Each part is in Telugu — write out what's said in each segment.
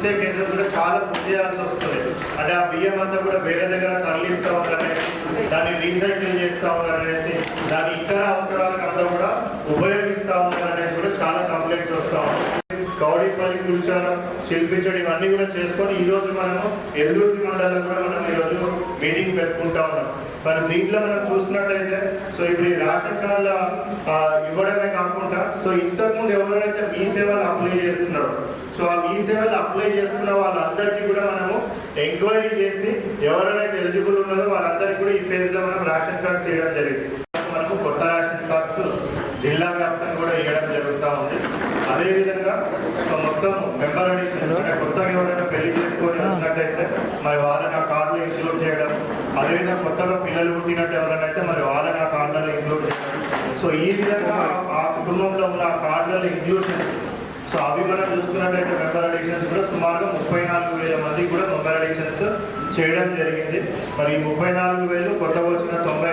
ఇచ్చే కేసులు కూడా చాలా పూర్తి చేయాల్సి వస్తుంది. అంటే ఆ బియ్యం అంతా కూడా వేరే దగ్గర తరలిస్తూ ఉన్నారనేసి దాన్ని రీసైకిల్ చేస్తూ ఉన్నారనేసి దాని ఇతర అవసరాలకు అంతా కూడా ఉపయోగిస్తూ ఉన్నారనేసి కూడా చాలా కంప్లైంట్స్ వస్తూ ఉన్నాయి. గౌడీపల్లి కూర్చోడం శిల్పించడం ఇవన్నీ కూడా చేసుకొని ఈ రోజు మనము ఎల్లుర్తి మండలం కూడా మనం ఈరోజు మీటింగ్ పెట్టుకుంటా ఉన్నాం. మరి దీంట్లో మనం చూసినట్లయితే సో ఇప్పుడు ఈ రేషన్ కార్డుల ఇవ్వడమే కాకుండా సో ఇంతకుముందు ఎవరైతే మీ సేవలు అప్లై చేస్తున్నారో సో ఆ మీ సేవలు అప్లై చేసుకున్న వాళ్ళందరికీ కూడా మనము ఎంక్వైరీ చేసి ఎవరైనా ఎలిజిబుల్ ఉన్నదో వాళ్ళందరికీ కూడా ఈ ఫేజ్లో మనం రేషన్ కార్డ్స్ ఇవ్వడం జరిగింది. మనకు కొత్త రేషన్ కార్డ్స్ జిల్లా వ్యాప్తంగా కూడా ఇవ్వడం జరుగుతూ ఉంది. అదేవిధంగా సో మొత్తం మెంబర్ అంటే కొత్తగా ఎవరైనా పెళ్ళి చేసుకొని వచ్చినట్టయితే మరి వాళ్ళని ఆ కార్డులో ఇంక్లూడ్ చేయడం అదేవిధంగా కొత్తగా పిల్లలు పుట్టినట్టు ఎవరైనా అయితే మరి వాళ్ళని ఆ కార్డులలో ఇంక్లూడ్ చేయడం. సో ఈ విధంగా ఆ- కుటుంబంలో ఉన్న ఆ కార్డులలో ఇంక్లూషన్స్ సో అవి మనం చూసుకున్నట్లయితే మెంబర్ అడిక్షన్స్ కూడా సుమారుగా ముప్పై నాలుగు వేల మందికి కూడా మెంబర్ అడిక్షన్స్ చేయడం జరిగింది. మరి ఈ ముప్పై నాలుగు వేలు కొత్తగా వచ్చిన తొంభై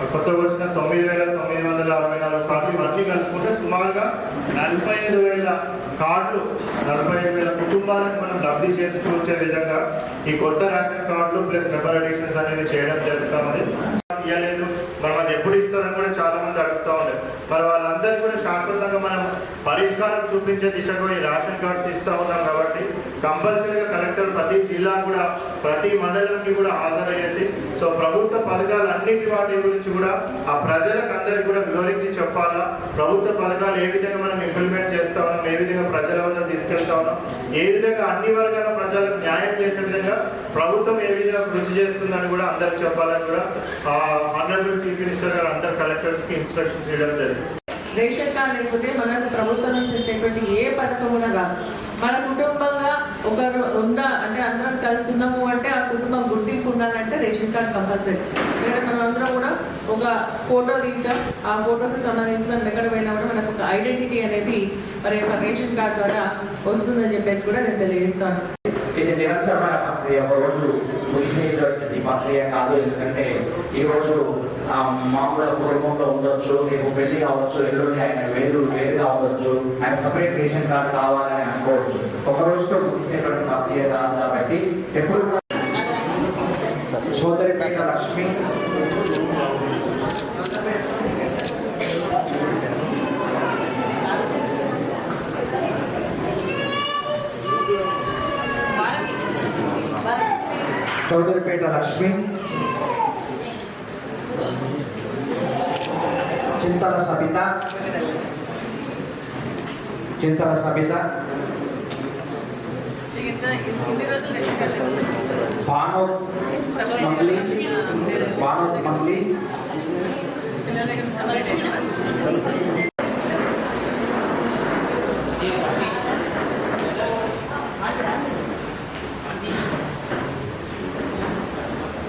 కొత్త కొత్తగా వచ్చిన తొమ్మిది వేల తొమ్మిది వందల అరవై నాలుగు కార్డులు ఇవన్నీ కలుపుకుంటే సుమారుగా నలభై ఐదు వేల కార్డులు నలభై ఐదు వేల కుటుంబాలకు మనం లబ్ధి చేసుకొచ్చే విధంగా ఈ కొత్త రేషన్ కార్డులు ప్లస్ మెంబర్ అడిక్షన్స్ అనేవి చేయడం జరుగుతామని ఉంది ఇవ్వలేదు మరి వాళ్ళు ఎప్పుడు ఇస్తారని కూడా చాలా మంది అడుగుతా ఉన్నారు మరి వాళ్ళందరికీ కూడా శాశ్వతంగా మనం పరిష్కారం చూపించే దిశగా ఈ రేషన్ కార్డ్స్ ఇస్తా ఉన్నాం కాబట్టి కంపల్సరీగా కలెక్టర్ ప్రతి జిల్లా కూడా ప్రతి మండలంకి కూడా హాజరయ్యేసి సో ప్రభుత్వ పథకాలు అన్నిటి వాటి గురించి కూడా ఆ ప్రజలకు అందరికి కూడా వివరించి చెప్పాలా? ప్రభుత్వ పథకాలు ఏ విధంగా మనం ఇంప్లిమెంట్ చేస్తా ఉన్నాం? ఏ విధంగా ప్రజల వద్ద తీసుకెళ్తా ఉన్నాం? ఏ విధంగా అన్ని వర్గాల ప్రజలకు న్యాయం చేసే విధంగా ప్రభుత్వం ఏ విధంగా కృషి చేస్తుందని కూడా అందరికి చెప్పాలని కూడా ఆనరబుల్ చీఫ్ మినిస్టర్ గారు అందరు కలెక్టర్స్కి ఇన్స్ట్రక్షన్స్ ఇవ్వడం జరిగింది. రేషన్ కార్డు లేకపోతే మనకు ప్రభుత్వం నుంచి వచ్చేటువంటి ఏ పథకం కూడా కాదు మన కుటుంబంగా ఒకరు ఉందా అంటే అందరం కలిసి ఉన్నాము అంటే ఆ కుటుంబం గుర్తింపు ఉండాలంటే రేషన్ కార్డు కంపల్సరీ. ఎందుకంటే మనం అందరం కూడా ఒక ఫోటో దిగుతాం ఆ ఫోటోకి సంబంధించి మనం ఎక్కడ పోయినా కూడా మనకు ఒక ఐడెంటిటీ అనేది మరి యొక్క రేషన్ కార్డు ద్వారా వస్తుందని చెప్పేసి కూడా నేను తెలియజేస్తాను. ఇది నిరంతరమైన ప్రక్రియ. ఒక రోజు ముగిసేటువంటి ప్రక్రియ కాదు. ఎందుకంటే ఈ రోజు మామూలుగా కుటుంబంలో ఉండొచ్చు రేపు పెళ్ళి కావచ్చు ఎల్లుండి ఆయన వేరు వేరుగా ఉండొచ్చు ఆయన సపరేట్ రేషన్ కార్డు కావాలని అనుకోవచ్చు. ఒక రోజుతో గుర్తించేటువంటి ప్రక్రియ కాదు కాబట్టి ఎప్పుడు సోదరి పేట లక్ష్మి చౌదరిపేట లక్ష్మి. చింతల సబిత చింతల సబిత భానోత్ మంగ్లీ భానోత్ మంగ్లీ